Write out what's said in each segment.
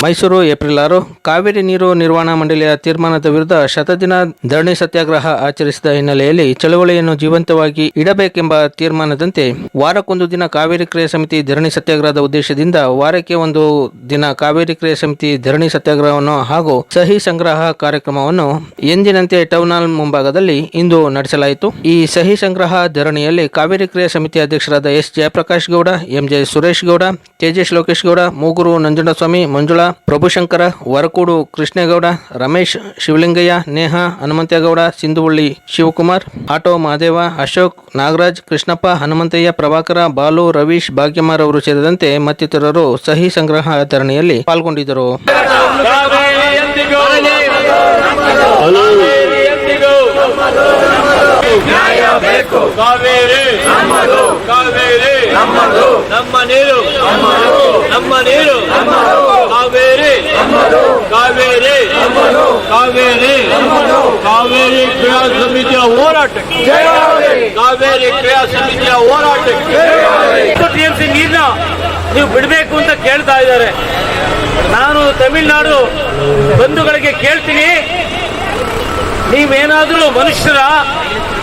Mysuru April ಆರು, ಕಾವೇರಿ ನೀರು ನಿರ್ವಹಣಾ ಮಂಡಳಿಯ ತೀರ್ಮಾನದ ವಿರುದ್ಧ ಶತದಿನ ಧರಣಿ ಸತ್ಯಾಗ್ರಹ ಆಚರಿಸಿದ ಹಿನ್ನೆಲೆಯಲ್ಲಿ ಚಳವಳಿಯನ್ನು ಜೀವಂತವಾಗಿ ಇಡಬೇಕೆಂಬ ತೀರ್ಮಾನದಂತೆ ವಾರಕ್ಕೊಂದು ದಿನ ಕಾವೇರಿ ಕ್ರಿಯಾ ಸಮಿತಿ ಧರಣಿ ಸತ್ಯಾಗ್ರಹದ ಉದ್ದೇಶದಿಂದ ವಾರಕ್ಕೆ ಒಂದು ದಿನ ಕಾವೇರಿ ಕ್ರಿಯಾ ಸಮಿತಿ ಧರಣಿ ಸತ್ಯಾಗ್ರಹವನ್ನು ಹಾಗೂ ಸಹಿ ಸಂಗ್ರಹ ಕಾರ್ಯಕ್ರಮವನ್ನು ಎಂದಿನಂತೆ ಟೌನ್ ಹಾಲ್ ಮುಂಭಾಗದಲ್ಲಿ ಇಂದು ನಡೆಸಲಾಯಿತು. ಈ ಸಹಿ ಸಂಗ್ರಹ ಧರಣಿಯಲ್ಲಿ ಕಾವೇರಿ ಕ್ರಿಯಾ ಸಮಿತಿ ಅಧ್ಯಕ್ಷರಾದ S. Jayaprakash Gowda MJ Suresh Gowda Tejesh Lokesh Gowda, Mugur Nanjundaswamy, Manjula Prabhushankar, Varakudu Krishnegowda, Ramesh Shivalingaiah, Neha Hanumanthegowda, Sindhuvalli Shivakumar, auto Mahadeva, Ashok Nagaraj, Krishnappa Hanumanthaiah, Prabhakara, Balu, Ravish ಭಾಗ್ಯಮಾರ್ ಅವರು ಸೇರಿದಂತೆ ಮತ್ತಿತರರು ಸಹಿ ಸಂಗ್ರಹ ಧರಣಿಯಲ್ಲಿ ಪಾಲ್ಗೊಂಡಿದ್ದರು. ನಮ್ಮ ನೀರು ನಮ್ಮ ನೀರು. ಕಾವೇರಿ. ಕಾವೇರಿ. ಕಾವೇರಿ. ಕಾವೇರಿ ಕ್ರಿಯಾ ಸಮಿತಿಯ ಹೋರಾಟಕ್ಕೆ. ಕಾವೇರಿ. ಕ್ರಿಯಾ ಸಮಿತಿಯ ಹೋರಾಟಕ್ಕೆ. ಟಿಎಂಸಿ ನೀರನ್ನ ನೀವು ಬಿಡಬೇಕು ಅಂತ ಕೇಳ್ತಾ ಇದ್ದಾರೆ. ನಾನು ತಮಿಳುನಾಡು ಬಂಧುಗಳಿಗೆ ಕೇಳ್ತೀನಿ. ನೀವೇನಾದರೂ ಮನುಷ್ಯರ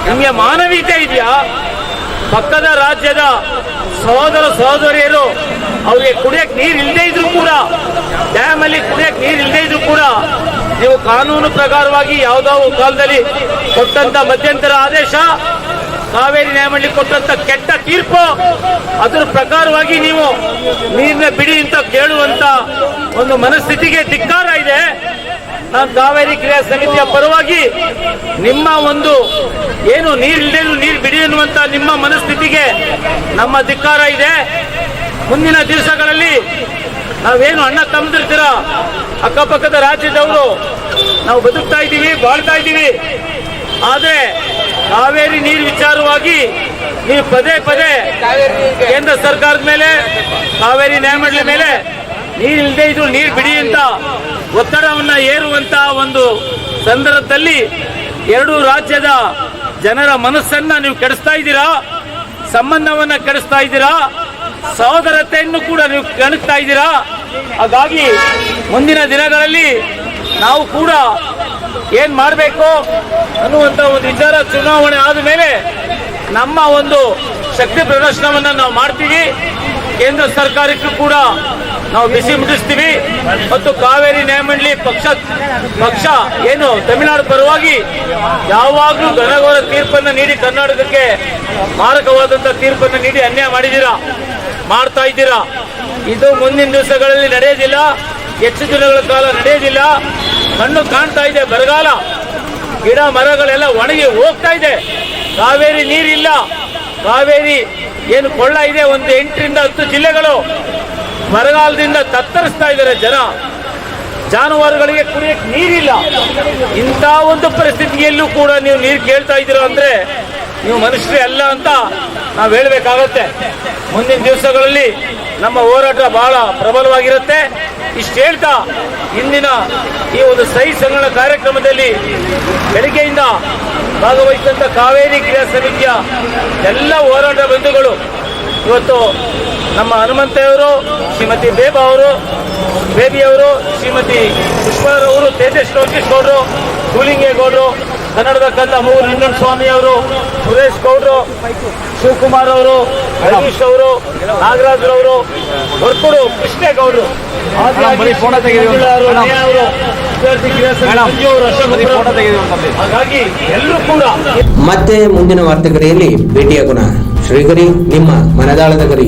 ನಿಮಗೆ ಮಾನವೀಯತೆ ಇದೆಯಾ? ಪಕ್ಕದ ರಾಜ್ಯದ ಸಹೋದರ ಸಹೋದರಿಯರು, ಅವರಿಗೆ ಕುಡಿಯಕ್ಕೆ ನೀರು ಇಲ್ಲದೆ ಇದ್ರು ಕೂಡ ಡ್ಯಾಮ್ ಅಲ್ಲಿ ಕುಡಿಯಕ್ಕೆ ನೀರು ಇಲ್ಲದೆ ಇದ್ರು ಕೂಡ ನೀವು ಕಾನೂನು ಪ್ರಕಾರವಾಗಿ ಯಾವುದೋ ಕಾಲದಲ್ಲಿ ಕೊಟ್ಟಂತ ಮಧ್ಯಂತರ ಆದೇಶ, ಕಾವೇರಿ ನ್ಯಾಯಮಂಡಳಿ ಕೊಟ್ಟಂತ ಕೆಟ್ಟ ತೀರ್ಪು, ಅದರ ಪ್ರಕಾರವಾಗಿ ನೀವು ನೀರನ್ನ ಬಿಡಿ ಅಂತ ಕೇಳುವಂತ ಒಂದು ಮನಸ್ಥಿತಿಗೆ ಧಿಕ್ಕಾರ ಇದೆ. ನಾನು ಕಾವೇರಿ ಕ್ರಿಯಾ ಸಮಿತಿಯ ಪರವಾಗಿ ನಿಮ್ಮ ಒಂದು ಏನು ನೀರಿಲ್ಲದೆ ನೀರು ಬಿಡಿ ಅನ್ನುವಂತ ನಿಮ್ಮ ಮನಸ್ಥಿತಿಗೆ ನಮ್ಮ ಧಿಕ್ಕಾರ ಇದೆ. ಮುಂದಿನ ದಿವಸಗಳಲ್ಲಿ ನಾವೇನು ಅಣ್ಣ ತಮ್ಮದಿರ್ತೀರ, ಅಕ್ಕಪಕ್ಕದ ರಾಜ್ಯದವರು ನಾವು ಬದುಕ್ತಾ ಇದ್ದೀವಿ, ಬಾಳ್ತಾ ಇದ್ದೀವಿ. ಆದರೆ ಕಾವೇರಿ ನೀರು ವಿಚಾರವಾಗಿ ನೀವು ಪದೇ ಪದೇ ಕೇಂದ್ರ ಸರ್ಕಾರದ ಮೇಲೆ, ಕಾವೇರಿ ನ್ಯಾಯಮಂಡಳಿ ಮೇಲೆ ನೀರು ಇಲ್ಲದೆ ಇದ್ರು ನೀರು ಬಿಡಿ ಅಂತ ಒತ್ತಡವನ್ನ ಏರುವಂತ ಒಂದು ಸಂದರ್ಭದಲ್ಲಿ ಎರಡು ರಾಜ್ಯದ ಜನರ ಮನಸ್ಸನ್ನ ನೀವು ಕೆಡಿಸ್ತಾ ಇದ್ದೀರಾ? ಸಂಬಂಧವನ್ನ ಕೆಡಿಸ್ತಾ ಇದ್ದೀರಾ? ಸಹೋದರತೆಯನ್ನು ಕೂಡ ನೀವು ಕೆಡಿಸ್ತಾ ಇದ್ದೀರಾ? ಹಾಗಾಗಿ ಮುಂದಿನ ದಿನಗಳಲ್ಲಿ ನಾವು ಕೂಡ ಏನು ಮಾಡಬೇಕು ಅನ್ನುವಂತ ಒಂದು ವಿಚಾರ ಚುನಾವಣೆ ಆದ ಮೇಲೆ ನಮ್ಮ ಒಂದು ಶಕ್ತಿ ಪ್ರದರ್ಶನವನ್ನು ನಾವು ಮಾಡ್ತೀವಿ. ಕೇಂದ್ರ ಸರ್ಕಾರಕ್ಕೂ ಕೂಡ ನಾವು ಬಿಸಿ ಮುಗಿಸ್ತೀವಿ. ಮತ್ತು ಕಾವೇರಿ ನ್ಯಾಯಮಂಡಳಿ ಪಕ್ಷ ಪಕ್ಷ ಏನು ತಮಿಳುನಾಡು ಪರವಾಗಿ ಯಾವಾಗಲೂ ಘನಘೋರ ತೀರ್ಪನ್ನು ನೀಡಿ ಕರ್ನಾಟಕಕ್ಕೆ ಮಾರಕವಾದಂತ ತೀರ್ಪನ್ನು ನೀಡಿ ಅನ್ಯಾಯ ಮಾಡಿದ್ದೀರಾ? ಮಾಡ್ತಾ ಇದ್ದೀರಾ? ಇದು ಮುಂದಿನ ದಿವಸಗಳಲ್ಲಿ ನಡೆಯೋದಿಲ್ಲ. ಹೆಚ್ಚು ದಿನಗಳ ಕಾಲ ನಡೆಯೋದಿಲ್ಲ. ಕಣ್ಣು ಕಾಣ್ತಾ ಇದೆ ಬರಗಾಲ. ಗಿಡ ಮರಗಳೆಲ್ಲ ಒಣಗಿ ಹೋಗ್ತಾ ಇದೆ. ಕಾವೇರಿ ನೀರಿಲ್ಲ. ಕಾವೇರಿ ಏನು ಕೊಳ್ಳ ಇದೆ? ಒಂದು ಎಂಟರಿಂದ ಹತ್ತು ಜಿಲ್ಲೆಗಳು. ಬರಗಾಲದಿಂದ ತತ್ತರಿಸ್ತಾ ಇದ್ದಾರೆ ಜನ. ಜಾನುವಾರುಗಳಿಗೆ ಕುಡಿಯಕ್ಕೆ ನೀರಿಲ್ಲ. ಇಂಥ ಒಂದು ಪರಿಸ್ಥಿತಿಯಲ್ಲೂ ಕೂಡ ನೀವು ನೀರು ಕೇಳ್ತಾ ಇದ್ದೀರಾ ಅಂದ್ರೆ ನೀವು ಮನುಷ್ಯರೇ ಅಲ್ಲ ಅಂತ ನಾವು ಹೇಳಬೇಕಾಗತ್ತೆ. ಮುಂದಿನ ದಿವಸಗಳಲ್ಲಿ ನಮ್ಮ ಹೋರಾಟ ಬಹಳ ಪ್ರಬಲವಾಗಿರುತ್ತೆ. ಇಷ್ಟು ಹೇಳ್ತಾ ಇಂದಿನ ಈ ಒಂದು ಸಹಿ ಸಂಗಣ ಕಾರ್ಯಕ್ರಮದಲ್ಲಿ ಬೆಳಿಗ್ಗೆಯಿಂದ ಭಾಗವಹಿಸಿದಂಥ ಕಾವೇರಿ ಕ್ರಿಯಾ ಸಮಿತಿಯ ಎಲ್ಲ ಹೋರಾಟ ಬಂಧುಗಳು ಇವತ್ತು ನಮ್ಮ ಹನುಮಂತೆಯವರು ಶ್ರೀಮತಿ ಬೇಬಾ ಅವರು ಬೇಬಿಯವರು ಶ್ರೀಮತಿ ಪುಷ್ಪರವರು ತೇಜಸ್ ಲೋಕೇಶ್ ಗೌಡರು ಗೌಡ್ರು ಕನ್ನಡದ ಕಲ್ಲ ಮೂರು ನಂಜನ್ ಸ್ವಾಮಿ ಅವರು ಸುರೇಶ್ ಗೌಡರು ಶಿವಕುಮಾರ್ ಅವರು ಹರೀಶ್ ಅವರು ನಾಗರಾಜ್ರವರು ಹೊರಕುಡು ಕೃಷ್ಣೇಗೌಡರು ಹಾಗಾಗಿ ಎಲ್ಲರೂ ಕೂಡ ಮತ್ತೆ ಮುಂದಿನ ವಾರ್ತೆಗರಿಯಲ್ಲಿ ಭೇಟಿಯಾಗೋಣ. ಶ್ರೀಗರಿ ನಿಮ್ಮ ಮನದಾಳದ ಗರಿ.